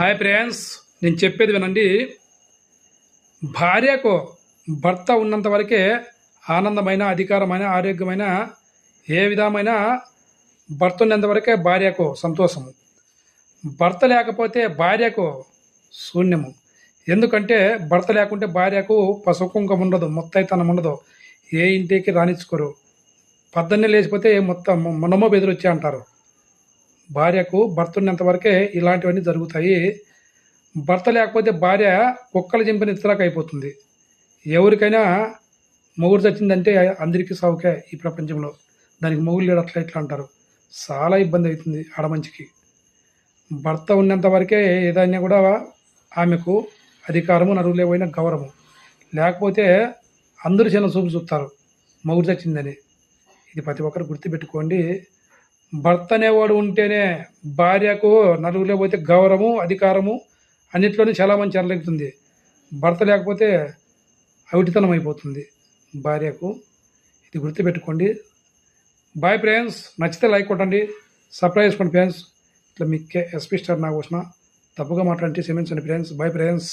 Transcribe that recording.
Hi friends నేను చెప్పేది వినండి. భార్యకు భర్త ఉన్నంత వరకే ఆనందమైన అధికారమైన ఆరోగ్యమైన ఏ విధమైన భర్త ఉన్నంతవరకే భార్యకు సంతోషము. భర్త లేకపోతే భార్యకు శూన్యము. ఎందుకంటే భర్త లేకుంటే భార్యకు పసుకుంకం ఉండదు మొత్తైతనం ఉండదు. ఏ ఇంటికి రాణించుకోరు పద్దన్నే లేచిపోతే మొత్తం మనమో బెదిరొచ్చి అంటారు. భార్యకు భర్త ఉన్నంత వరకే ఇలాంటివన్నీ జరుగుతాయి. భర్త లేకపోతే భార్య కుక్కలు చింపిన ఇతరాకు అయిపోతుంది. ఎవరికైనా మొగుడు చచ్చిందంటే అందరికీ సౌకే ఈ ప్రపంచంలో. దానికి మొగుడు లేడు అట్లా ఇట్లా అంటారు. చాలా ఇబ్బంది అవుతుంది ఆడమంచికి భర్త ఉన్నంత వరకే ఏదైనా కూడా ఆమెకు అధికారము నరువులే పోయిన గౌరవం లేకపోతే అందరూ చిన్న చూపు చూస్తారు మొగుడు చచ్చిందని. ఇది ప్రతి ఒక్కరు గుర్తుపెట్టుకోండి. భర్త అనేవాడు ఉంటేనే భార్యకు నలుగురు లేకపోతే గౌరవము అధికారము అన్నిట్లోనే చాలా మంచి చెరలెక్కుతుంది భర్త లేకపోతే అవిటితనం అయిపోతుంది భార్యకు. ఇది గుర్తుపెట్టుకోండి. బాయ్ ఫ్రెండ్స్ నచ్చితే లైక్ కొట్టండి. సబ్స్క్రైబ్ చేసుకోండి ఫ్రెండ్స్ ఇట్లా మీకే ఎస్పీ స్టార్ నాకు వచ్చిన తప్పుగా మాట్లాడితే క్షమించండి ఫ్రెండ్స్ బాయ్ ఫ్రెండ్స్